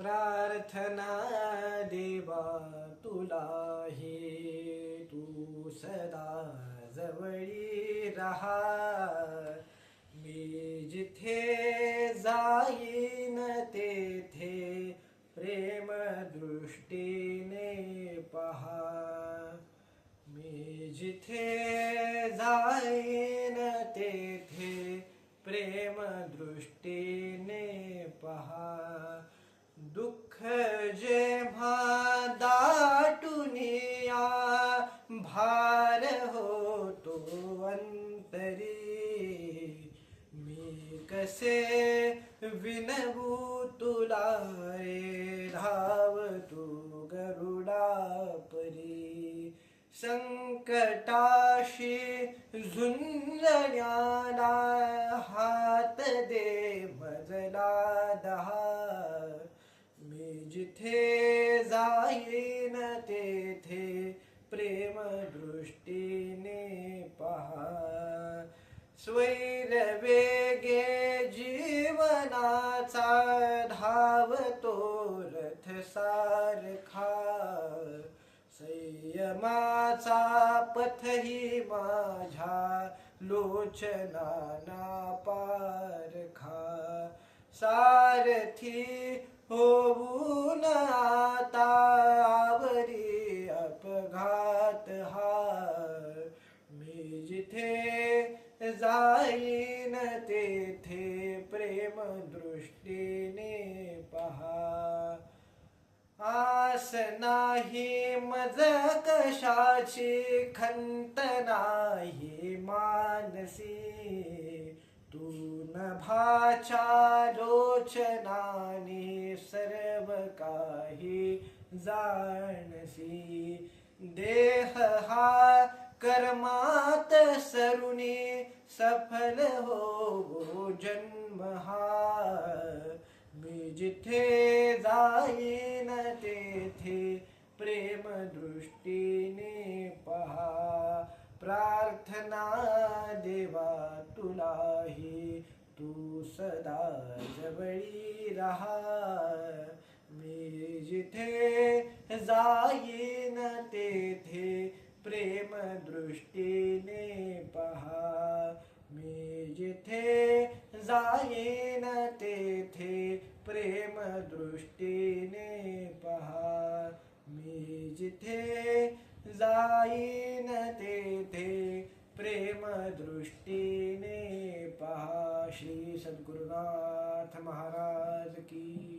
प्रार्थना देवा तुला हे तू सदा जवळी रहा. मी जिथे जाईन तेथे प्रेम दृष्टीने पहा. मी जिथे जाईन तेथे प्रेम दृष्टीने विनवू तुला धाव तू गरुडा परी। संकटाशी झुंजण्याला हात दे, मजला दहा मी जिथे जाईन तेथे प्रेम दृष्टीने पहा वेगे नाचा धावतो रथ सारखा संयमाचा पथही माझ्या लोचनाना पारखा सारथी होऊन आता अपघात हा मी जिथे जाईन तेथे प्रेम दृष्टीने पहा. आस नाही मज कशाची खंत नाही मानसी. तू नभाच्या लोचनाने सर्व काही जाणसी. कर्मात सरुणी सफल हो जन्म हा जिथे जाईन तेथे प्रेम दृष्टीने पहा। प्रार्थना देवा तुलाही, तू सदा जवळी रहा। मी जिथे जाईन तेथे प्रेम दृष्टि ने पहा मी जिथे जाईन तेथे प्रेम दृष्टि ने पहा मी जिथे जाईन तेथे प्रेम दृष्टि ने पहा श्री सद्गुरुनाथ महाराज की